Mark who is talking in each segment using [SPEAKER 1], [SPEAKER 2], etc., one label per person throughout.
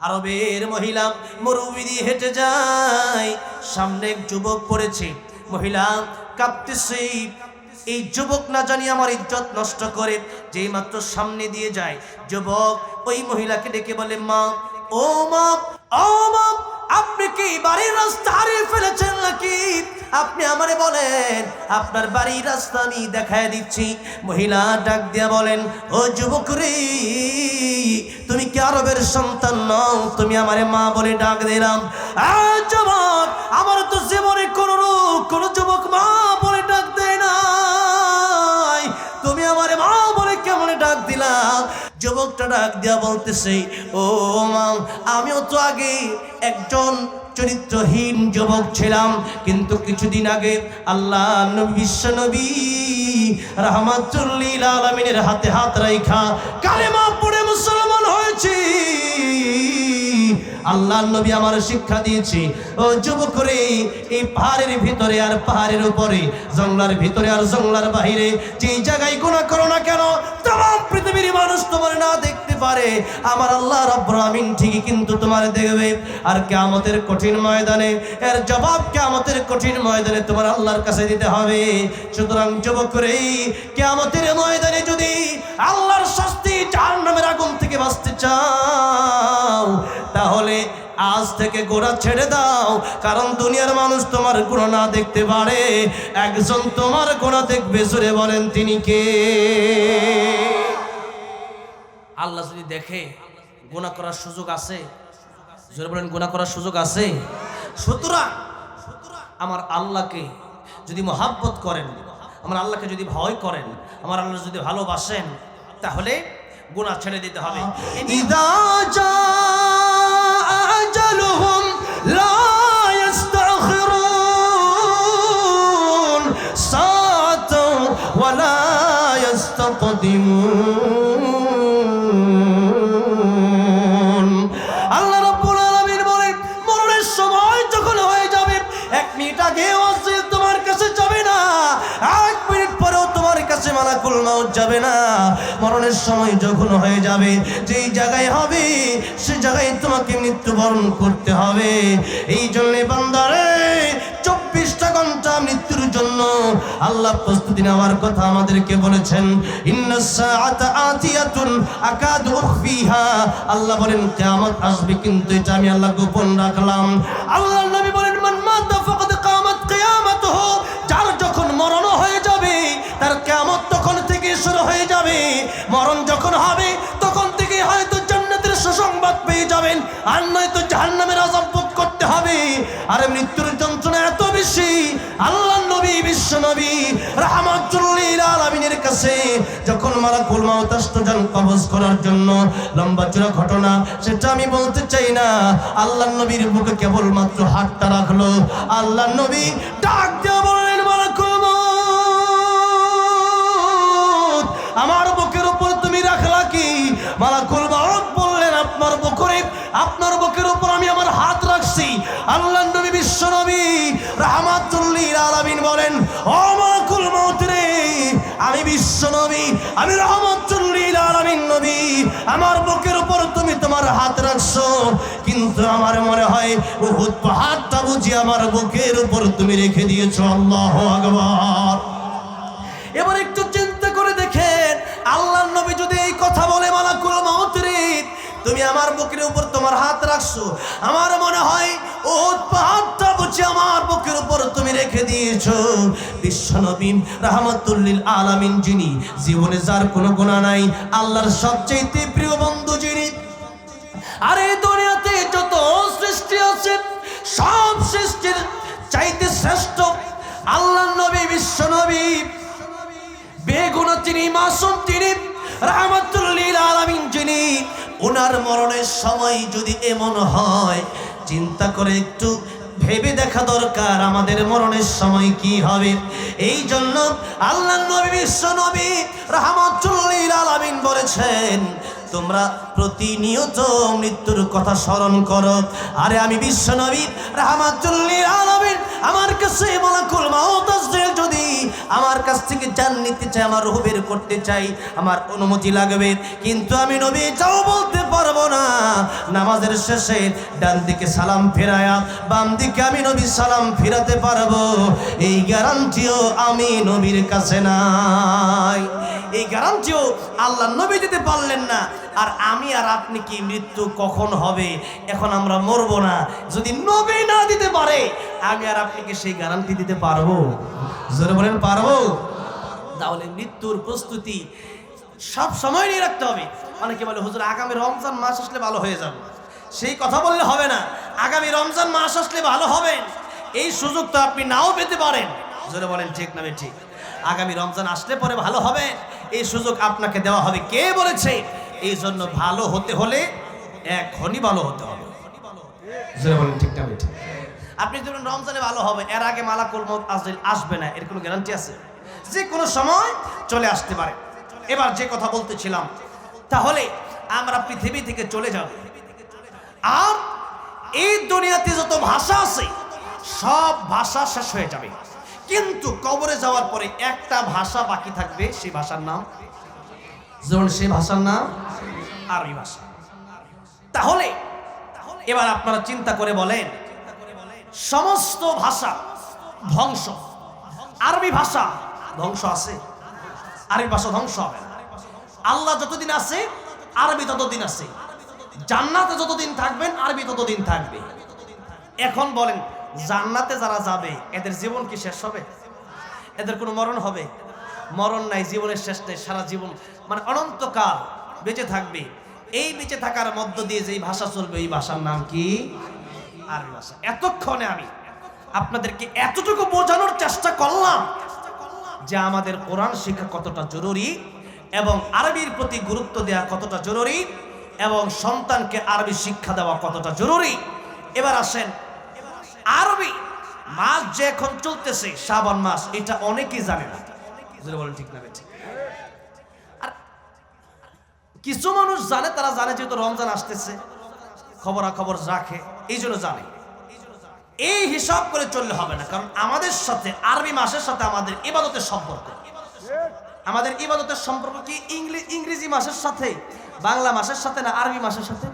[SPEAKER 1] আরবের মহিলা মরুবিদি হেঁটে যায়। সামনে এক যুবক পড়েছে। মহিলা কাঁপতেছে। এই যুবক না জানি আমার ইজ্জত নষ্ট করে যেই মাত্র সামনে দিয়ে যায়। যুবক ওই মহিলাকে ডেকে বলে, মা, ও মা ও মা আপনি কি বাড়ির রাস্তা হারিয়ে ফেলেছেন নাকি? আপনি আমারে বলেন, আপনার বাড়ির রাস্তা আমি দেখায় দিচ্ছি। মহিলা ডাক দিয়া বলেন, ও যুবক রে, তুমি কি আরবের সন্তান নও? তুমি আমারে মা বলে ডাক দিলাম। আমার তো জীবনে কোনো রূপ, কোনো যুবক মা যুবকটা ডাক দিয়া বলতেছে, ও মা, আমিও তো আগে একজন চরিত্রহীন যুবক ছিলাম, কিন্তু কিছুদিন আগে আল্লাহ বিশ্বনবী বিশ্ব নবী রহমাতুল্লিল আলমিনের হাতে হাত রাইখা, কালেমা পড়ে মুসলমান আল্লাহ নবী আমার শিক্ষা দিয়েছে। ও যুবক রে, এই পাহাড়ের ভিতরে আর পাহাড়ের উপরে, জঙ্গলার ভিতরে আর জঙ্গলার বাহিরে যে জায়গায় গুণা করো না কেন, তাম পৃথিবীর মানুষ তোমার না দেখতে পারে, আমার আল্লাহ রব্বুল আমিন ঠিকই কিন্তু তোমার দেখবে। আর কিয়ামতের কঠিন ময়দানে, এর জবাব কিয়ামতের কঠিন ময়দানে তোমার আল্লাহর কাছে দিতে হবে। সুতরাং যুবক রে কিয়ামতের ময়দানে যদি আল্লাহর শাস্তি জাহান্নামের আগুন থেকে বাঁচতে চাও, তাহলে আজ থেকে গোড়া ছেড়ে দাও। কারণ দুনিয়ার মানুষ তোমার গুণা না দেখতে পারে। একজন তোমার গোড়া দেখবে জুড়ে বলেন, তিনি কে? আল্লাহ যদি দেখে গুণা করার সুযোগ আছে, জোরে বলেন গুণা করার সুযোগ আছে? সুতরাং আমার আল্লাহকে যদি মহাব্বত করেন, আমার আল্লাহকে যদি ভয় করেন, আমার আল্লাহ যদি ভালোবাসেন, তাহলে গুণা ছেড়ে দিতে হবে। ইদা জা সময় যখন হয়ে যাবে, যেই জায়গায় হবে, সে জায়গায় তোমাকে মৃত্যুবরণ করতে হবে। এই জন্যে বান্দারে, চব্বিশটা ঘণ্টা মৃত্যুর জন্য আল্লাহ প্রস্তুতি নেওয়ার কথা আমাদেরকে বলেছেন। আল্লাহ বলেন, কিয়ামত আসবে কিন্তু এটা আমি আল্লাহ গোপন রাখলাম। আল্লাহ নবী বলেন, মান মাতা ফাকাদ কামাত যার যখন মরণ হয়ে যাবে, তার কিয়ামত মরণ যখন হবে, তখন থেকে হয়তো জান্নাতের সুসংবাদ পেয়ে যাবেন। আর নয়তো জাহান্নামের আযাব ভোগ করতে হবে। আর মৃত্যুর যন্ত্রণা এত বেশি। আল্লাহ নবী, বিশ্ব নবী, রাহমাতুল্লিল আলামিনের কাছে যখন মালাকুল মাউত আসতো যান কবজ করার জন্য, লম্বা চূড়া ঘটনা, সেটা আমি বলতে চাই না। আল্লাহ নবীর বুকে কেবলমাত্র হাতটা রাখল। আল্লাহ নবী ডাক দিয়ে বললেন মালাকুল রাহমাতুল্লিল আলামিন বলেন ও মালাকুল মাউত রে আমি বিশ্ব নবী, আমি রহমতুল্লিল আলামিন নবী। আমার বুকের উপর তুমি তোমার হাত রাখছো, কিন্তু আমার মনে হয় উহুদ পাহাড়টা বুঝি আমার বুকের উপর তুমি রেখে দিয়েছ। আল্লাহু আকবার। এবার একটু চিন্তা করে দেখেন আল্লাহ নবী যদি এই কথা বলে, মালাকুল মাউতরি, তুমি আমার বুকের উপর তোমার হাত রাখছো। আমার মনে হয় ও পাহাড়টা বুঝি আমার বুকের উপর তুমি রেখে দিয়েছ। বিশ্বনবী রাহমাতুল্লিল আলামিন, যিনি জীবনে যার কোনো গুণা নাই, আল্লাহর সবচেয়ে প্রিয় বন্ধু যিনি। আর এই দুনিয়াতে যত সৃষ্টি আছে, সব সৃষ্টির চাইতে শ্রেষ্ঠ আল্লাহ নবী, বিশ্ব নবী। বেগুন তিনি, মাসুম তিনি, রাহমাতুল্লিল আলামিন যিনি। ওনার মরণের সময় যদি এমন হয়, চিন্তা করে একটু ভেবে দেখা দরকার, আমাদের মরণের সময় কি হবে? এই জন্য আল্লাহ নবী বিশ্ব নবী রহমতুল্লিল আলমিন বলেছেন তোমরা প্রতিনিয়ত মৃত্যুর কথা স্মরণ করো। আরে আমি বিশ্বনবী, রাহমাতুল্লিল আলামিন, আমার কাছে মালাকুল মাউত আজরাইল যদি আমার কাছ থেকে জান নিতে চাই, আমার রূহ বের করতে চাই, আমার অনুমতি লাগবে। কিন্তু আমি নবী, যাও বলতে পারব না। নামাজের শেষে ডান দিকে সালাম ফেরায়া, বাম দিকে আমি নবী সালাম ফেরাতে পারব। এই গ্যারান্টিও আমি নবীর কাছে নাই। এই গ্যারান্টিও আল্লাহ নবী দিতে পারলেন না। আর আমি আর আপনি কি মৃত্যু কখন হবে? এখন আমরা মরবো না। যদি নবী না দিতে পারে, আমি আর আপনি কি সেই গ্যারান্টি দিতে পারব? জোরে বলেন, পারব? তাহলে মৃত্যুর প্রস্তুতি সব সময় নিয়ে রাখতে হবে। অনেকে বলে, হুজুর, আগামী রমজান মাস আসলে ভালো হয়ে যাবে। সেই কথা বললে হবে না। আগামী রমজান মাস আসলে ভালো হবে। এই সুযোগ তো আপনি নাও পেতে পারেন। জোরে বলেন, ঠিক না ঠিক আগামী রমজান আসলে পরে ভালো হবে। এই সুযোগ আপনাকে দেওয়া হবে। কে বলেছে? এই জন্য ভালো হতে হলে এখনই ভালো হতে হবে। আপনি ধরুন রমজানে ভালো হবে এর আগে মালাকুল মত আজরাইল আসবে না এর কোনো গ্যারান্টি আছে? যে কোনো সময় চলে আসতে পারে। এবার যে কথা বলতেছিলাম তাহলে আমরা পৃথিবী থেকে চলে যাব। আর এই দুনিয়াতে যত ভাষা আছে সব ভাষা শেষ হয়ে যাবে। কিন্তু কবরে যাওয়ার পরে একটা ভাষা বাকি থাকবে সেই ভাষার নাম যেমন সেই ভাষার নাম আরবি ভাষা। তাহলে এবার আপনারা চিন্তা করে বলেন, সমস্ত ভাষা ধ্বংস। আরবি ভাষা ধ্বংস আছে। আরবি ভাষা ধ্বংস হবে না। আল্লাহ যতদিন আছে, আরবি ততদিন আছে। জান্নাতে যতদিন থাকবেন, আরবি ততদিন থাকবে। এখন বলেন, জান্নাতে যারা যাবে, এদের জীবন কি শেষ হবে? এদের কোনো মরণ হবে? মরণ নাই, জীবনের শেষ নেই, সারা জীবন মানে অনন্তকাল বেঁচে থাকবে। এই বেঁচে থাকার মধ্য দিয়ে যেই ভাষা চলবে, এই ভাষার নাম কি? আরবি ভাষা। এতক্ষণে আমি আপনাদেরকে এতটুকু বোঝানোর চেষ্টা করলাম যে আমাদের কোরআন শিক্ষা কতটা জরুরি এবং আরবির প্রতি গুরুত্ব দেওয়া কতটা জরুরি এবং সন্তানকে আরবি শিক্ষা দেওয়া কতটা জরুরি। এবার আসেন, আরবি মাস যে এখন চলতেছে শ্রাবণ মাস, এটা অনেকেই জানে না। বলেন ঠিক না, ঠিক আর কিছু মানুষ জানে, তারা জানে যেহেতু রমজান আসতেছে। খবরাখবর রাখে, এই জন্য জানে। এই হিসাব করে চললে হবে না, কারণ আমাদের সাথে, আরবি মাসের সাথে আমাদের ইবাদতের সম্পর্ক। আমাদের ইবাদতের সম্পর্ক কি ইংরেজি মাসের সাথে, বাংলা মাসের সাথে না আরবি মাসের সাথে?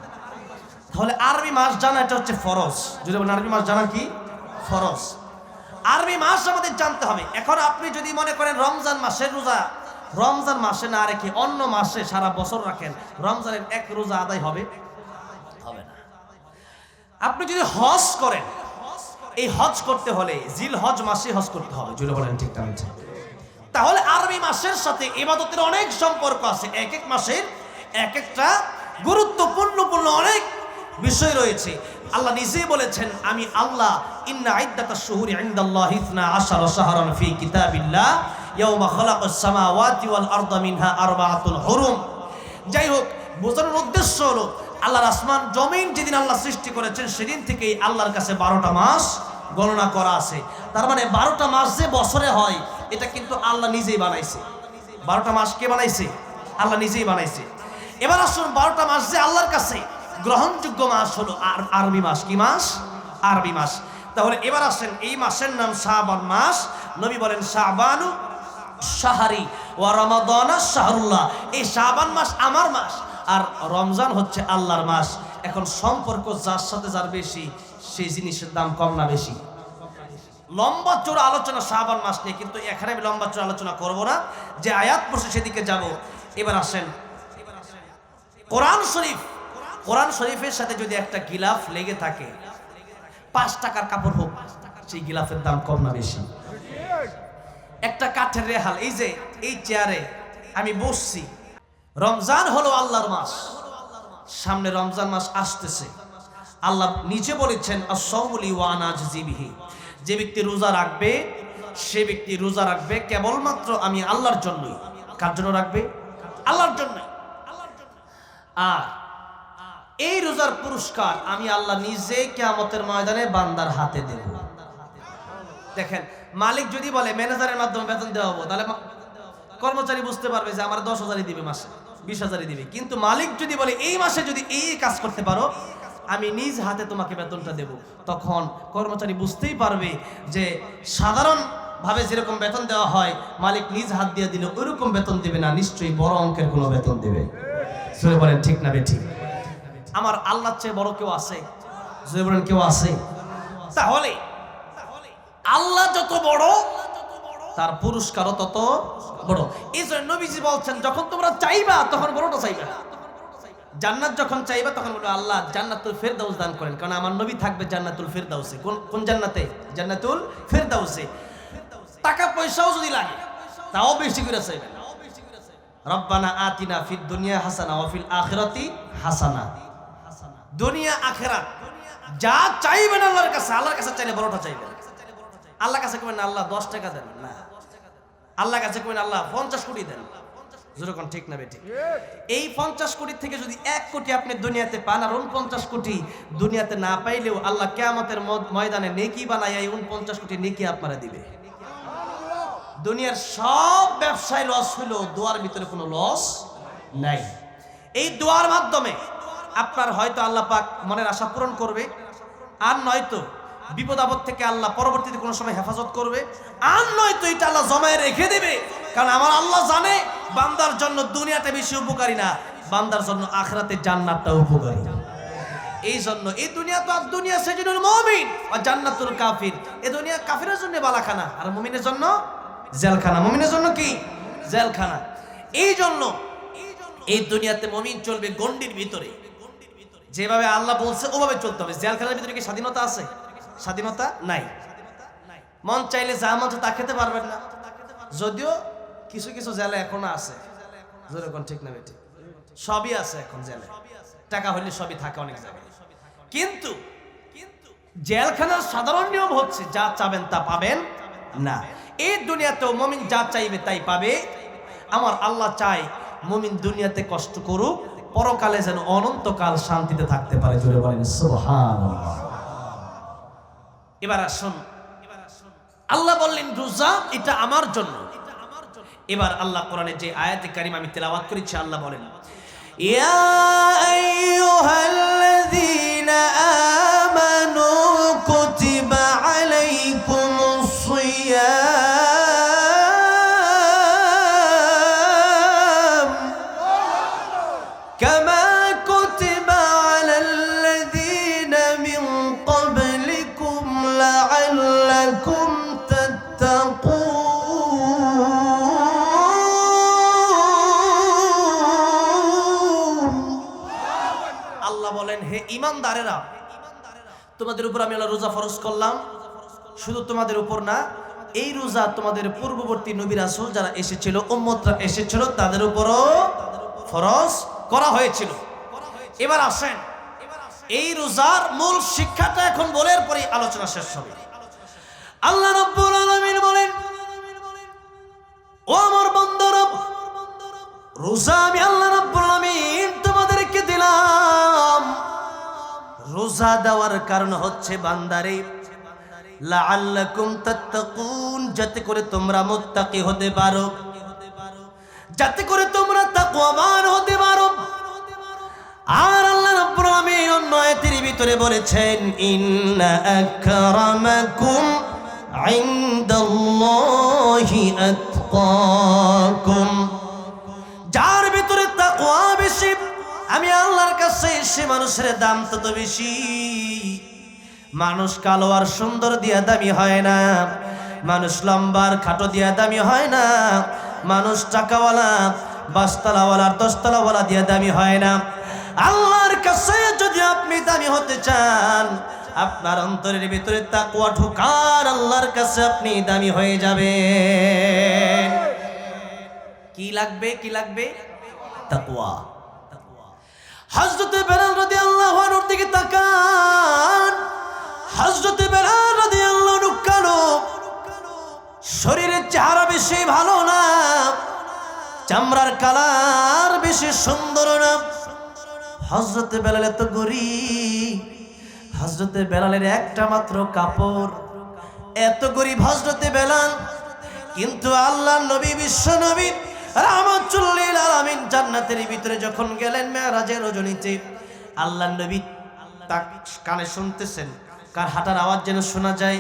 [SPEAKER 1] তাহলে আরবি মাস জানা এটা হচ্ছে ফরজ। যদি বলেন আরবি মাস জানা কি? ফরজ। আরবি মাস আমাদের জানতে হবে। এখন আপনি যদি মনে করেন রমজান মাসের রোজা রমজান মাসে না রেখে অন্য মাসে সারা বছর রাখেন, রমজানের এক রোজা আদায় হবে? হবে না। আপনি যদি হজ করেন, এই হজ করতে হলে জিল হজ মাসে হজ করতে হবে। জুড়ে বলেন ঠিক তাহলে। আরবি মাসের সাথে ইবাদতের অনেক সম্পর্ক আছে। এক এক মাসের এক একটা গুরুত্বপূর্ণপূর্ণ অনেক বিষয় রয়েছে। আল্লাহ নিজেই বলেছেন, আমি আল্লাহ ইন্না আইদ্দাতা শুহুরি ইনদাল্লাহি ইসনা আশারা শাহরান ফি কিতাবিল্লাহ ইয়াওমা খালাকাস সামাওয়াতি ওয়াল আরদা মিনহা আরবাআতুল হুরুম। যাই হোক বোঝানোর উদ্দেশ্য হলো, আল্লাহর আসমান, জমিন যেদিন আল্লাহ সৃষ্টি করেছেন, সেদিন থেকেই আল্লাহর কাছে বারোটা মাস গণনা করা আছে। তার মানে বারোটা মাস যে বছরে হয়, এটা কিন্তু আল্লাহ নিজেই বানাইছে। বারোটা মাস কে বানাইছে? আল্লাহ নিজেই বানাইছে। এবার আসুন, বারোটা মাস যে আল্লাহর কাছে গ্রহণযোগ্য মাস হলো আর, আরবি মাস। কি মাস? আরবি মাস। তাহলে এবার আসেন, এই মাসের নাম শাহবান মাস। নবী বলেন শাহবানু শাহারি ওয়া রমাদানা শাহরুল্লাহ। এই শাবান মাস আমার মাস, আর রমজান হচ্ছে আল্লাহর মাস। এখন সম্পর্ক যার সাথে যার বেশি, সেই জিনিসের দাম কম না বেশি। লম্বা চোর আলোচনা শাবান মাস নিয়ে, কিন্তু এখানে আমি লম্বা চোর আলোচনা করব না। যে আয়াত বসে সেদিকে যাব। এবার আসেন। কোরআন শরীফ, কোরআন শরীফের সাথে যদি একটা গিলাফ লেগে থাকে, পাঁচ টাকার কাপড় হোক, সেই গিলাফের দাম কম না বেশি। একটা কাঠের রেহাল, এই যে, এই চেয়ারে আমি বসছি। রমজান হলো আল্লাহর মাস। সামনে রমজান মাস আসতেছে। আল্লাহ নিজে বলেছেন আসৌলি ওয়ানাজ জিবিহি যে ব্যক্তি রোজা রাখবে, সে ব্যক্তি রোজা রাখবে কেবলমাত্র আমি আল্লাহর জন্যই। কার জন্য রাখবে? আল্লাহর জন্যই। আর এই রোজার পুরস্কার আমি আল্লাহ নিজে কেয়ামতের ময়দানে বান্দার হাতে দেব। দেখেন, মালিক যদি বলে, ম্যানেজারের মাধ্যমে বেতন দেওয়া হব তাহলে কর্মচারী বুঝতে পারবে যে আমার দশ হাজারই দিবে মাসে, বিশ হাজারই দিবে। কিন্তু মালিক যদি বলে, এই মাসে যদি এই কাজ করতে পারো, আমি নিজ হাতে তোমাকে বেতনটা দেব তখন কর্মচারী বুঝতেই পারবে যে সাধারণ ভাবে যেরকম বেতন দেওয়া হয়, মালিক নিজ হাত দিয়ে দিলে ওইরকম বেতন দেবে না, নিশ্চয়ই বড় অঙ্কের কোনো বেতন দেবে। জোরে বলেন, ঠিক না বেঠিক? আমার আল্লাহর চেয়ে বড় কেউ আছে? বলেন, কেউ আছে? তাহলে আল্লাহ যত বড়, তার পুরস্কারও তত বড়। এই জন্য নবীজি বলছেন, যখন তোমরা চাইবা, তখন বড়টা চাইবা। জান্নাত যখন চাইবা, তখন বলবে, আল্লাহ জান্নাতুল ফেরদাউস দান করেন। কারণ আমার নবী থাকবে জান্নাতুল ফেরদাউসে। কোন কোন জান্নাতে? জান্নাতুল ফেরদাউসে। টাকা পয়সাও যদি লাগে, তাও বেশি করে চাইবেন। রব্বানা আতিনা ফিদ দুনিয়া হাসানা ওয়া ফিল আখিরাতি হাসানা। দুনিয়া, আখেরাত। যা চাইবেন আল্লাহর কাছে আল্লাহর কাছে চাইলে বড়টা চাইবেন। আল্লাহর কাছে কবেন আল্লাহ, দশ টাকা দেন। না। আল্লাহ কাছে কবেন আল্লাহ, পঞ্চাশ কোটি দেন। যেরকম ঠিক না বেটি এই পঞ্চাশ কোটি থেকে যদি এক কোটি আপনি দুনিয়াতে পান, আর উনপঞ্চাশ কোটি দুনিয়াতে না পাইলেও আল্লাহ কেয়ামতের ময়দানে নেকি বানাই এই উনপঞ্চাশ কোটি নেকি আপনারা দিবে। দুনিয়ার সব ব্যবসায় লস হইল দোয়ার ভিতরে কোনো লস নাই। এই দোয়ার মাধ্যমে আপনার হয়তো আল্লাহ পাক মনের আশা পূরণ করবে, আর নয়তো বিপদ আপদ থেকে আল্লাহ পরবর্তীতে কোনো সময় হেফাজত করবে। আর নয়তো এটা আল্লাহ জমায় রেখে দেবে। কারণ আমার আল্লাহ জানে, বান্দার জন্য দুনিয়াটা বেশি উপকারী না, বান্দার জন্য আখরাতে জান্নাতটা উপকারী। এই জন্য এই দুনিয়া তো আর দুনিয়া সেজনুল মুমিন আর জান্নাতুল কাফির। এই দুনিয়া কাফিরের জন্য বালাখানা, আর মমিনের জন্য জেলখানা। মমিনের জন্য কি? জেলখানা। এই জন্য এই দুনিয়াতে মমিন চলবে গন্ডির ভিতরে। যেভাবে আল্লাহ বলছে, ওভাবে চলতে হবে। জেলখানার ভিতরে কি স্বাধীনতা আছে? স্বাধীনতা নাই। মন চাইলে যা মন তা খেতে পারবেন না। যদিও কিছু কিছু জেলে এখনও আছে। যেরকম ঠিক না বেটি সবই আছে এখন জেলে। টাকা হলে সবই থাকে অনেক জায়গায়। কিন্তু জেলখানার সাধারণ নিয়ম হচ্ছে যা চাবেন তা পাবেন না। এই দুনিয়াতেও মমিন যা চাইবে তাই পাবে। আমার আল্লাহ চাই মমিন দুনিয়াতে কষ্ট করুক পরকালে যেন অনন্তকাল শান্তিতে থাকতে পারে। জুড়ে বলেন সুবহানাল্লাহ। এবার আসুন। আল্লাহ বললেন, রোজা এটা আমার জন্য। এবার আল্লাহ কোরআনে যে আয়াতে কারিম আমি তেলাওয়াত করেছি, আল্লাহ বলেন, ইয়া আইয়ুহাল্লাযীনা বলেন, হে ইমানদারেরা, তোমাদের উপর আমি আল্লাহ রোজা ফরজ করলাম। শুধু তোমাদের উপর না, এই রোজা তোমাদের পূর্ববর্তী নবী রাসূল যারা এসেছিল, উম্মতরা এসেছিল, তাদের উপরও ফরজ করা হয়েছিল। এবার আসেন, এই রোজার মূল শিক্ষাটা এখন বলের পরে আলোচনা শেষ হবে। আল্লাহ রাব্বুল আলামিন বলেন, ও আমার বন্ধুরা রোজা আমি আল্লাহ রাব্বুল আলামিন রোজা দেওয়ার কারণ হচ্ছে বান্দারে, লাআল্লাকুম তাত্তাকুন, যাতে করে তোমরা মুত্তাকি হতে পারো। যাতে করে তোমরা তাকওয়াবান হতে পারো। আর আল্লাহ রাব্বুল আলামিন অন্য আয়াতের ভিতরে বলেছেন, ইন্না আকরামাকুম ইনদাল্লাহি আতকাকুম। যার ভিতরে তাকওয়া বেশি আমি আল্লাহর কাছে সে মানুষের দাম তত বেশি। মানুষ কালো আর সুন্দর দিয়া দামি হয় না। মানুষ লম্বার খাটো দিয়া দামি হয় না। মানুষ টাকাওয়ালা বাসতলাওয়ালার দশতলাওয়ালা দিয়া দামি হয় না। আল্লাহর কাছে যদি আপনি দামি হতে চান, আপনার অন্তরের ভিতরে তাকুয়া ঢুকার আল্লাহর কাছে আপনি দামি হয়ে যাবে কি লাগবে কি লাগবে? তাকওয়া। হযরতে বেলাল রাদিয়াল্লাহু আনহুর দিকে তাকান। হযরতে বেলাল রাদিয়াল্লাহু আনহু কালো শরীরের চেহারা বেশি ভালো না। চামড়ার কালার বেশি সুন্দর না। হযরতে বেলাল এত গরিব। হযরতে বেলালের একটা মাত্র কাপড়। এত গরিব হযরতে বেলাল। কিন্তু আল্লাহ নবী, বিশ্ব নবী রাহমাতুল্লিল আলামিন জান্নাতের ভিতরে যখন গেলেন মেরাজের রজনীতে, আল্লাহ নবী তাক কানে শুনতেছেন, কার হাঁটার আওয়াজ যেন শোনা যায়।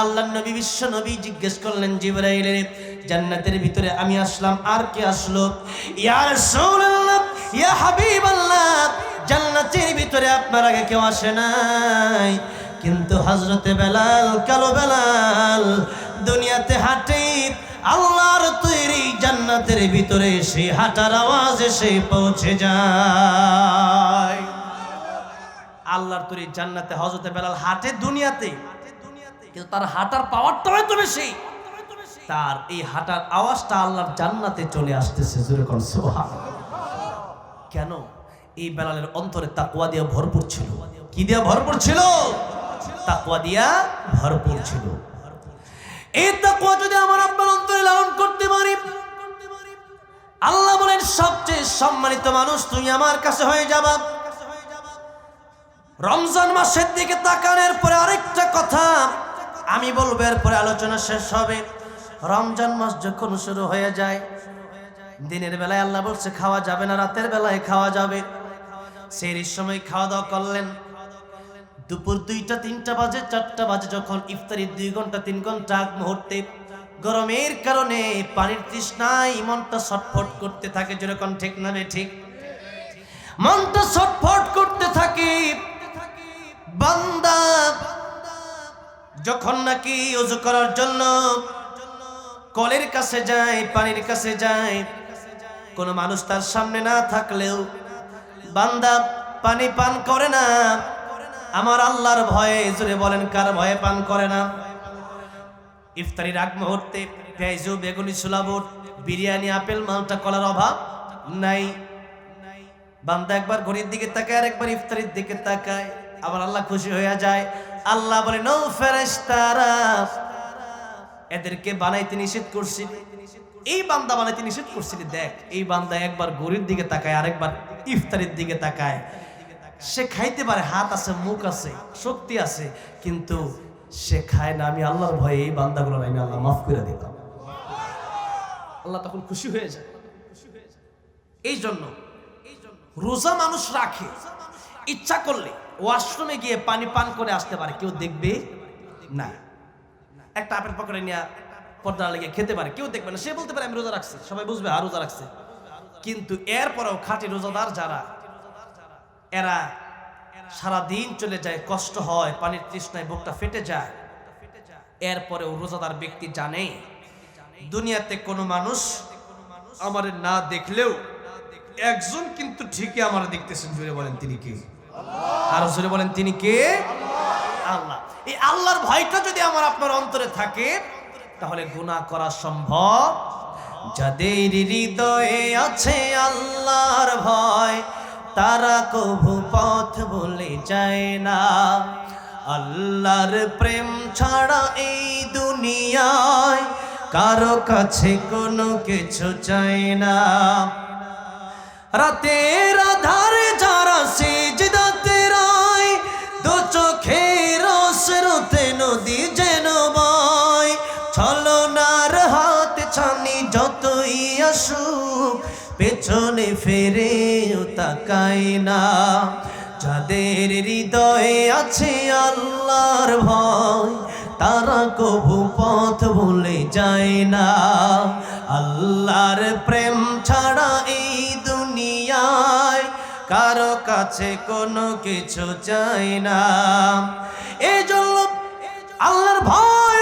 [SPEAKER 1] আল্লাহ নবী বিশ্ব নবী জিজ্ঞেস করলেন জিবরাইলের জান্নাতের ভিতরে আমি আসলাম, আর কে আসলো? ইয়া রাসূলুল্লাহ, ইয়া হাবিবাল্লাহ, জান্নাতের ভিতরে আপনার আগে কেউ আসে নাই। কিন্তু হজরতে বেলাল, কালো বেলাল, দুনিয়াতে হাঁটে আল্লাহর তৈরি জান্নাতের ভিতরে সেই হাঁটার আওয়াজ এসে পৌঁছে যায়। আল্লাহর তৈরি জান্নাতে হজরতে বেলাল হাঁটে দুনিয়াতে, কিন্তু তার হাঁটার পাওয়ারটা হয়তো বেশি। তার এই হাঁটার আওয়াজটা আল্লাহর জান্নাতে চলে আসতেছে, জোরে কোন সুবহানাল্লাহ। কেন? এই বেলালের অন্তরে তাকুয়া দিয়া ভরপুর ছিল। কি দিয়া ভরপুর ছিল? তাকুয়া দিয়া ভরপুর ছিল। এই তাকুয়া যদি আমার আপনার অন্তরে লালন করতে পারি, আল্লাহ বলেন, সবচেয়ে সম্মানিত মানুষ তুই আমার কাছে হয়ে যাবা। রমজান মাসের দিকে তাকানোর পরে আরেকটা কথা আমি বলব, এরপরে আলোচনা শেষ হবে। রমজান মাস যখন শুরু হয়ে যায়, দিনের বেলায় আল্লাহ বলছে, খাওয়া যাবে না, রাতের বেলায় খাওয়া যাবে। সেই সময় খাওয়া দাওয়া করলেন। দুপুর দুইটা, তিনটা বাজে, চারটা বাজে যখন ইফতারির দুই ঘণ্টা, তিন ঘণ্টা আগ মুহূর্তে গরমের কারণে পানির তৃষ্ণায় মনটা ছটফট করতে থাকে যেরকম ঠিক না ঠিক? মনটা ছটফট করতে থাকে। বান্দা যখন নাকি উজু করার জন্য কলের কাছে যায়, পানির কাছে যায়, কোনো মানুষ তার সামনে না থাকলেও বান্দা পানি পান করে না। আমার আল্লাহর ভয়ে, জোরে বলেন, কার ভয়ে পান করে না? ইফতারির আগ মুহূর্তে পেঁয়াজু, বেগুনি সুলাবুট বিরিয়ানি, আপেল, মালটা কলার অভাব নাই। বান্দা একবার ঘড়ির দিকে তাকায়, আর একবার ইফতারির দিকে তাকায়। আবার আল্লাহ খুশি হয়ে যায়। আল্লাহ বলে, নৌ ফেরেশতারা এদেরকে বানাইতে নিষেধ করছিলি এই বান্দা বানাইতে নিষেধ করছিলি দেখ, এই বান্দা একবার গরির দিকে তাকায়, আরেকবার ইফতারির দিকে তাকায়। সে খাইতে পারে হাত আছে মুখ আছে শক্তি আছে কিন্তু সে খায় না। আমি আল্লাহর ভয়ে এই বান্দাগুলো আমি আল্লাহ মাফ করে দিতাম আল্লাহ তখন খুশি হয়ে যায়। এই জন্য রোজা মানুষ রাখে। ইচ্ছা করলে ওয়াশরুমে গিয়ে পানি পান করে আসতে পারে কেউ দেখবে না। একটা আপেল পকেটে নিয়ে পর্দা লেগে খেতে পারে কেউ দেখবে না। সে বলতে পারে আমি রোজা রাখছি। সবাই বুঝবে আর রোজা রাখছে। কিন্তু এরপরেও খাঁটি রোজাদার যারা এরা সারা দিন চলে যায় কষ্ট হয় পানির তৃষ্ণায় বুকটা ফেটে যায়। এরপরেও রোজাদার ব্যক্তি জানে দুনিয়াতে কোনো মানুষ আমার না দেখলেও একজন কিন্তু ঠিকই আমার দেখতেছেন জুড়ে বলেন তিনি কে? আর জোরে বলেন তিনি কে? আল্লাহ। এই আল্লাহর ভয়টা যদি আমার আপনার অন্তরে থাকে তাহলে গুনাহ করা সম্ভব। যাদের হৃদয়ে আছে আল্লাহর ভয় তারা কভু পথ বলে যায় না। আল্লাহর প্রেম ছাড়া এই দুনিয়ায় কারও কাছে কোনো কিছু চায় না। রাতের আধারে যারা পেছনে ফেরে তাকায় না। যাদের হৃদয়ে আছে আল্লাহর ভয়, তারা কবু পথ ভুলে যায় না। আল্লাহর প্রেম ছাড়া এই দুনিয়ায় কারও কাছে কোনো কিছু চাই না। এই জন্য আল্লাহর ভয়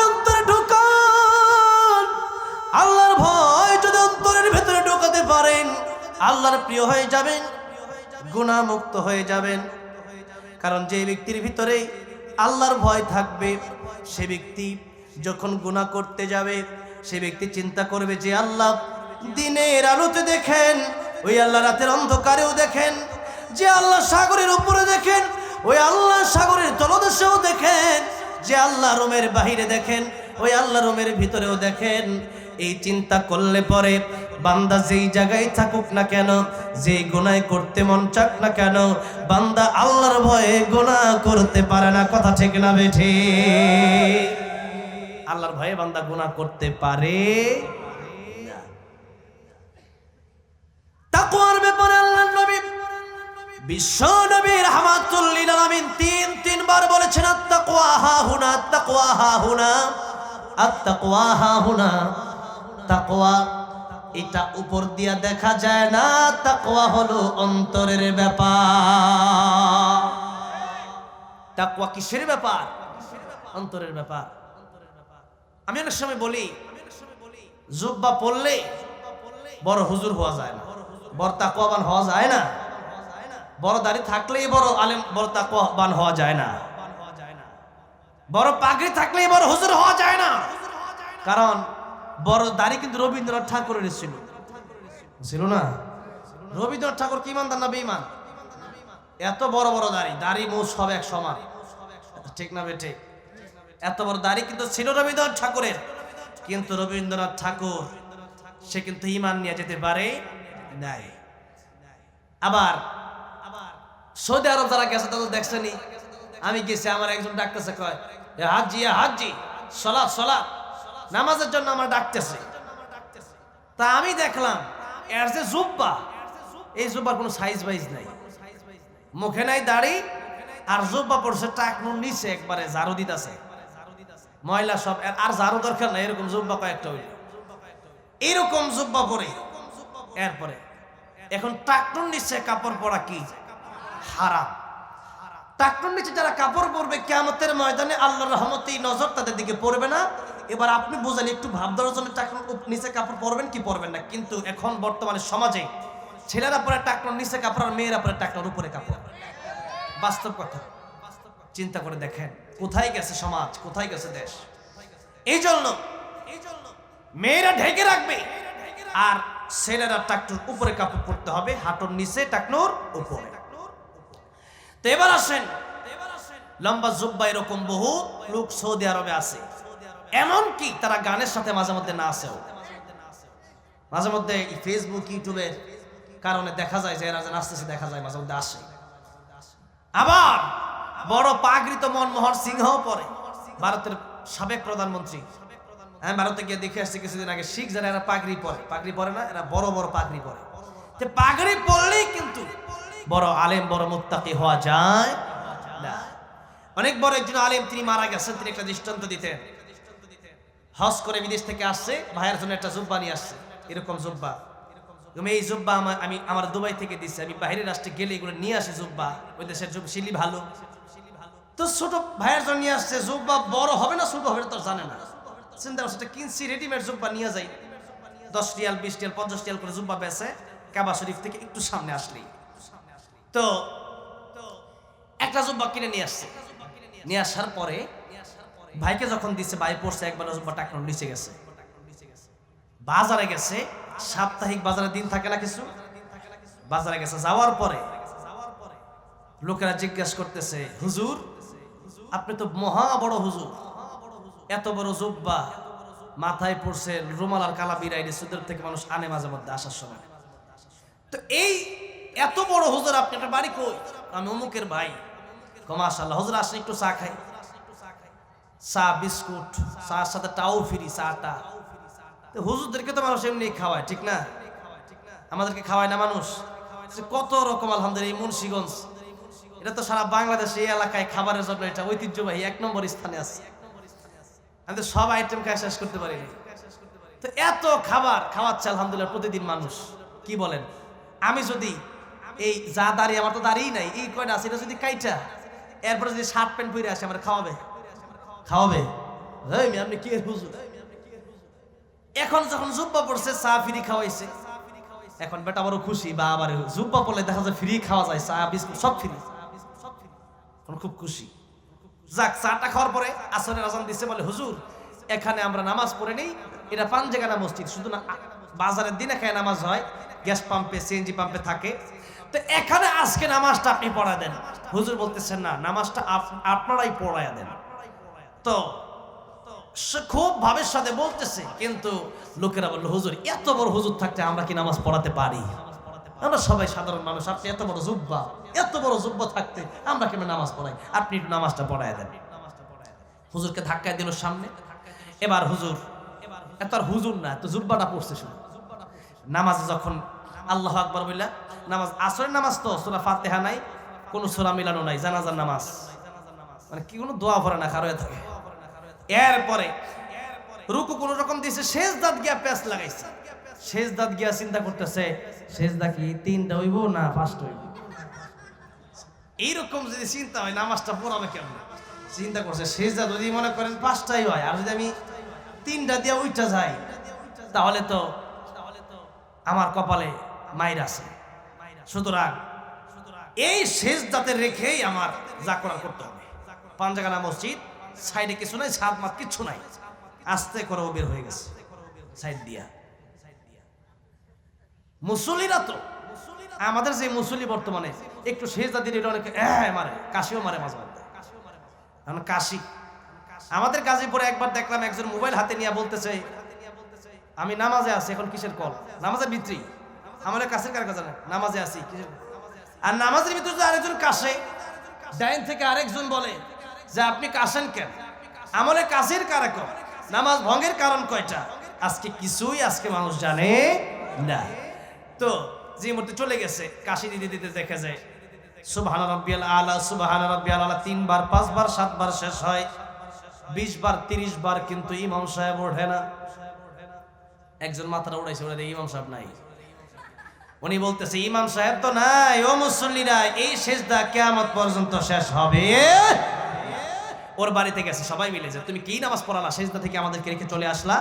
[SPEAKER 1] আল্লাহর প্রিয় হয়ে যাবেন গুণামুক্ত হয়ে যাবেন। কারণ যে ব্যক্তির ভিতরে আল্লাহর ভয় থাকবে, সে ব্যক্তি যখন গুনাহ করতে যাবে, সে ব্যক্তি চিন্তা করবে যে, আল্লাহ, দিনের আলোতে দেখেন, ওই আল্লাহ রাতের অন্ধকারেও দেখেন। যে আল্লাহ সাগরের উপরে দেখেন, ওই আল্লাহ সাগরের তলদেশেও দেখেন। যে আল্লাহ রোমের বাহিরে দেখেন, ওই আল্লাহ রোমের ভিতরেও দেখেন। এই চিন্তা করলে পরে বান্দা যেই জায়গায় থাকুক না কেন যে গোনায় করতে মন চাক না কেন, বান্দা আল্লাহর ভয়ে গোনা করতে পারে না, কথা ঠিক না বেঠে। আল্লাহর ভয়ে বান্দা গোনা করতে পারে আলামিন তিন, তিনবার বলেছেন হা হা হা তাকওয়া এটা উপর দিয়া দেখা যায় না, তাকওয়া হলো অন্তরের ব্যাপার। কিসের ব্যাপার? অন্তরের ব্যাপার। আমি অনেক সময় বলি, জুব্বা পড়লে বড় হুজুর হওয়া যায় না, বড় তাকওয়াবান হওয়া যায় না, বড় দাড়ি থাকলেই বড় আলেম, বড় তাকওয়াবান হওয়া যায় না, বড় পাগড়ি থাকলেই বড় হুজুর হওয়া যায় না। কারণ বড় দাড়ি কিন্তু রবীন্দ্রনাথ ঠাকুরের ছিল। ছিল না? রবীন্দ্রনাথ ঠাকুর কি ইমানদার না বেঈমান? এত বড় বড় দাড়ি দাড়ি মুখ সব এক সমান। ঠিক না বেঠে এত বড় দাড়ি কিন্তু ছিল রবীন্দ্রনাথ ঠাকুরের। কিন্তু রবীন্দ্রনাথ ঠাকুর, সে কিন্তু ইমান নিয়ে যেতে পারে নাই। আবার সৌদি আরব যারা গেছে, তাদের দেখছেনি আমি গেছি, আমার একজন ডাকতেছে, কয়, "এ হাজি হাজি সলাৎ সলাৎ। নামাজের জন্য আমার ডাকতেছে। তা আমি দেখলাম, এর যে জুব্বা, এই জুব্বার কোনো সাইজ বাইজ নাই। মুখে নাই দাড়ি, আর জুব্বা পড়ছে টাকনুর নিচে, একবারে ঝাড়ু দিতেছে। ময়লা সব আর ঝাড়ু দরকার নাই, এরকম জুব্বা কয়েকটা হইল। এরকম জুব্বা পরে, এরপরে, এখন টাকনুর নিচে কাপড় পরা কি? হারাম। টাকনুর নিচে যারা কাপড় পরবে কেমতের ময়দানে আল্লাহর রহমতে নজর তাদের দিকে পড়বে না এবার আপনি বোঝেন, একটু ভাব দেওয়ার জন্য উপ- নিচে কাপড় পরবেন কি পরবেন না। কিন্তু এখন বর্তমানে সমাজে ছেলেরা পরে টাকনুর নিচে কাপড় আর মেয়েরা পরে টাকনুর উপরে কাপড়। বাস্তব কথা। চিন্তা করে দেখেন, কোথায় গেছে সমাজ, কোথায় গেছে দেশ? এই জন্য মেয়েরা ঢেকে রাখবে আর ছেলেরা টাকনুর উপরে কাপড় পরতে হবে, হাঁটুর নিচে টাকনুর উপরে। তো এবার আসেন, লম্বা জুব্বা এরকম বহু লোক সৌদি আরবে আছে। এমন কি তারা গানের সাথে মাঝে মধ্যে নাচেও। মাঝে মধ্যে ফেসবুক ইউটিউবের কারণে দেখা যায় যে এরা যে নাচতেছে দেখা যায় মাঝে মধ্যে আসে। আবার বড় পাগড়িত মনমোহন সিংহ পরে ভারতের সাবেক প্রধানমন্ত্রী। হ্যাঁ ভারতে গিয়ে দেখে আসছে কিছুদিন আগে শিখ যারা, এরা পাগড়ি পরে। পাগড়ি পরে না, এরা বড় বড় পাগড়ি পরে। তো পাগড়ি পরলেই কিন্তু বড় আলেম, বড় মুত্তাকি হওয়া যায় না। অনেক বড় একজন আলেম, তিনি মারা গেছেন, তিনি একটা দৃষ্টান্ত দিতেন। হজ করে বিদেশ থেকে আসছে, ভাইয়ের জন্য একটা জুব্বা নিয়ে আসছে, এরকম জুব্বা। তুমি এই জুব্বা আমার আমি আমার দুবাই থেকে দিচ্ছে আমি বাইরের রাষ্ট্রে গেলে এগুলো নিয়ে আসি জুব্বা। ওই দেশের জুব শিলি ভালো। তো ছোট ভাইয়ের জন্য নিয়ে আসছে জুব্বা, বড় হবে না ছোট হবে না তো জানে না। চিন্তা করছে কিনছি রেডিমেড জুব্বা নিয়ে যাই। দশ রিয়াল, বিশ রিয়াল, পঞ্চাশ রিয়াল করে জুব্বা বেছে কাবা শরীফ থেকে একটু সামনে আসলেই। তো একটা জুব্বা কিনে নিয়ে আসছে। নিয়ে আসার পরে ভাইকে যখন দিচ্ছে ভাই পড়ছে একবার টাকা নিচে গেছে। বাজারে গেছে, সাপ্তাহিক বাজারে দিন থাকে না কিছু? বাজারে গেছে, যাওয়ার পরে লোকেরা জিজ্ঞাসা করতেছে, হুজুর, আপনি তো মহা বড় হুজুর। এত বড় জুব্বা, মাথায় পড়ছে রুমাল আর কালা বিরাইনি সুদের থেকে মানুষ আনে মাঝে মধ্যে আসার সময়। তো এই এত বড় হুজুর, আপনি একটা বাড়ি কই? আমি অমুকের ভাই। কমাশাল্লাহ, হুজুর আসেন, একটু চা খাই। চা, বিস্কুট, চার সাথে টাও ফিরি, চাটা। হুজুরদেরকে তো মানুষ এমনি খাওয়ায়, ঠিক না? আমাদেরকে খাওয়ায় না মানুষ? কত রকম আলহামদুলিল্লাহ এই মুন্সিগঞ্জ। এটা তো সারা বাংলাদেশ এই এলাকায় খাবারের জন্য এটা ঐতিহ্যবাহী, এক নম্বর স্থানে আছে। আমি তো সব আইটেম খাই শেষ করতে পারিনি। তো এত খাবার খাওয়াচ্ছে আলহামদুলিল্লাহ প্রতিদিন মানুষ, কি বলেন? আমি যদি এই যা দাঁড়িয়ে, আমার তো দাঁড়িয়ে নাই, এই কয়টা আছে, এটা যদি কাইটা, এরপরে যদি শার্ট প্যান্ট পরে আসে, আমার খাওয়াবে। খাওয়াবে। আপনি কি হুজুর? এখন যখন জুব্বা পড়ছে, চা ফ্রি খাওয়াইছে। এখন বেটা বড় খুশি, বা আবার জুব্বা পড়লে দেখা যায় ফ্রি খাওয়া যায়, চা, বিস্কুট, সব ফ্রি। খুব খুশি। যাক, চাটা খাওয়ার পরে আসরের আজান দিচ্ছে বলে, হুজুর, এখানে আমরা নামাজ পড়ে নেই, এটা পাঞ্জেগানা মসজিদ, শুধু না, বাজারের দিন এখানে নামাজ হয়, গ্যাস পাম্পে সিএনজি পাম্পে থাকে। তো এখানে আজকে নামাজটা আপনি পড়া দেন। হুজুর বলতেছেন না, নামাজটা আপনারাই পড়ায়া দেন। তো সে খুব ভাবের সাথে বলতেছে, কিন্তু লোকেরা বলল, হুজুর, এত বড় হুজুর থাকতে আমরা কি নামাজ পড়াতে পারি? আমরা সবাই সাধারণ মানুষ, আপনি এত বড় জুব্বা, এত বড় জুব্বা থাকতে আমরা কেন নামাজ পড়াই? আপনি একটু নামাজটা পড়ায় দেন। হুজুরকে ধাক্কায় দিল সামনে। এবার হুজুর, এত আর হুজুর না তো জুব্বাটা পড়ছে শুধু। নামাজে যখন আল্লাহ আকবর বললা, নামাজ, আসরের নামাজ তো, সুরা ফাতেহা নাই, কোনো সুরা মিলানো নাই, জানাজার নামাজ। মানে কি কোনো দোয়া পড়ে না কারও থাকে। এরপরে রুকু কোন রকম দিয়েছে শেষ দাঁত গিয়া প্যাঁচ লাগাইছে। শেষ দাঁত গিয়া চিন্তা করতেছে শেষ দা কি তিনটা হইব না পাঁচটা হইব? এইরকম যদি চিন্তা হয়, নামাজটা পড়াবে কেমন? চিন্তা করছে শেষ দাঁত যদি মনে করেন পাঁচটাই হয়, আর যদি আমি তিনটা দিয়ে উইটা যাই, তাহলে তো আমার কপালে মাইর আছে। সুতরাং এই শেষ দাঁতে রেখেই আমার যা করতে হবে। পাঞ্জাগানা মসজিদ সাইডে কিছু নাই সাত মাত কিচ্ছু নাই। আস্তে করে, ও বের হয়ে গেছে। সাইড দিয়া। মুসল্লিরা তো, আমাদের যে মুসল্লি বর্তমানে, একটু দাঁতের এটা অনেকে মারে, কাশিও মারে মাঝে মধ্যে। এখন কাশি। আমাদের গাজীপুরে একবার দেখলাম একজন মোবাইল হাতে নিয়ে বলতেছে, আমি নামাজে আছি, এখন কিসের কল? নামাজের ভিতরি আমাদের কাছের কার কাছে নামাজে আছি আর নামাজের ভিতরে আরেকজন কাশে, ডাইন থেকে আরেকজন বলে যে আপনি কাশেন কেন? আমলে কাজের কারক নামাজ ভঙ্গের কারণ কয়টা? আজকে কিছুই আজকে মানুষ জানে না। তো যে মুহূর্তে চলে গেছে, কাশি দিতে দিতে দেখে যায়, সুবহান রব্বিয়াল আলা, সুবহান রব্বিয়াল আলা, তিনবার, পাঁচবার, সাতবার শেষ হয়। বিশ বার তিরিশ বার কিন্তু ইমাম সাহেব ওঠে না। একজন মাথাটা উড়াইছে ওরা ইমাম সাহেব নাই। উনি বলতেছে, ইমাম সাহেব তো নাই। ও মুসল্লিরা, এই শেষদা কেয়ামত পর্যন্ত শেষ হবে। ওর বাড়িতে গেছে, সবাই মিলে যে, তুমি কি নামাজ পড়ালা? শেষদা থেকে আমাদেরকে রেখে চলে আসলা।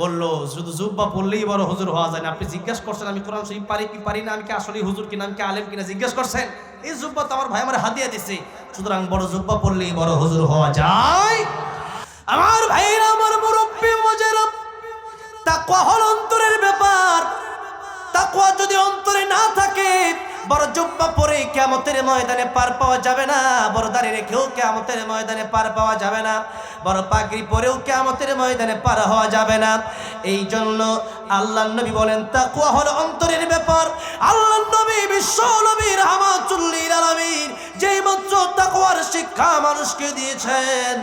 [SPEAKER 1] বলল, শুধু জুব্বা পড়লেই বড় হুজুর হওয়া যায় না। আপনি জিজ্ঞেস করছেন, আমি কোরআন শরীফ পারি কি পারি না? আমি কি আসলে হুজুর কিনা? আমি কি আলেম কিনা? জিজ্ঞেস করছেন। এই জুব্বা তো আমার ভাই আমার হাদিয়া দিছে। সুতরাং বড় জুব্বা পড়লেই বড় হুজুর হওয়া যায়। আমার ভাইয়ের আমার মুরব্বী মজেরা তাকওয়া হল অন্তরের ব্যাপার। তাকওয়া যদি অন্তরে না থাকে বড় জুব্বা পরে কেমতের ময়দানে পার পাওয়া যাবে না। বড় দাঁড়িয়ে রেখেও কেমতের ময়দানে পার পাওয়া যাবে না। বড় পাগড়ি পরেও কেমতের ময়দানে পার হওয়া যাবে না। এই জন্য আল্লাহ নবী বলেন, তাকওয়া হলো অন্তরের ব্যাপার। আল্লাহ নবী বিশ্ব নবী রহমাতুল্লিল আলামিন যেই মাত্র তাকওয়ার শিক্ষা মানুষকে দিয়েছেন।